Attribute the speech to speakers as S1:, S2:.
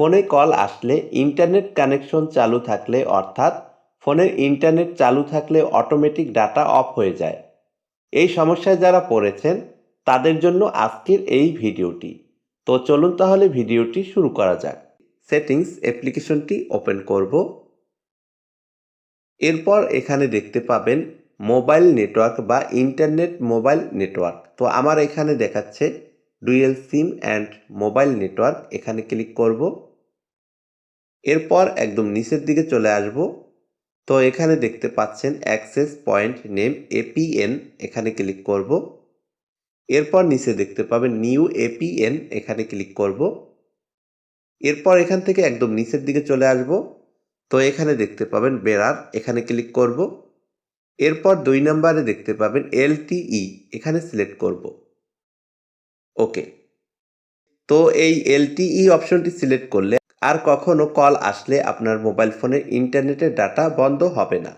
S1: ফোনে কল আসলে internet connection চালু থাকলে, অর্থাৎ ফোনের ইন্টারনেট চালু থাকলে অটোমেটিক ডাটা অফ হয়ে যায়। এই সমস্যায় যারা পড়েছেন, তাদের জন্য আজকের এই ভিডিওটি। তো চলুন তাহলে ভিডিওটি শুরু করা যাক। সেটিংস অ্যাপ্লিকেশনটি ওপেন করব। এরপর এখানে দেখতে পাবেন মোবাইল নেটওয়ার্ক বা ইন্টারনেট মোবাইল নেটওয়ার্ক। তো আমার এখানে দেখাচ্ছে dual SIM and mobile network. এখানে ক্লিক করব। এরপর একদম নিচের দিকে চলে আসব। তো এখানে দেখতে পাচ্ছেন অ্যাক্সেস পয়েন্ট নেম এপিএন এখানে ক্লিক করব। এরপর নিচে দেখতে পাবেন নিউ এপিএন এখানে ক্লিক করব। এরপর এখান থেকে একদম নিচের দিকে চলে আসব। তো এখানে দেখতে পাবেন বেরার এখানে ক্লিক করব। এরপর দুই নম্বরে দেখতে পাবেন এলটিই এখানে সিলেক্ট করব। ওকে। তো এই এলটিই অপশনটি সিলেক্ট করলে আর কখনও কল আসলে আপনার মোবাইল ফোনের ইন্টারনেটের ডাটা বন্ধ হবে না।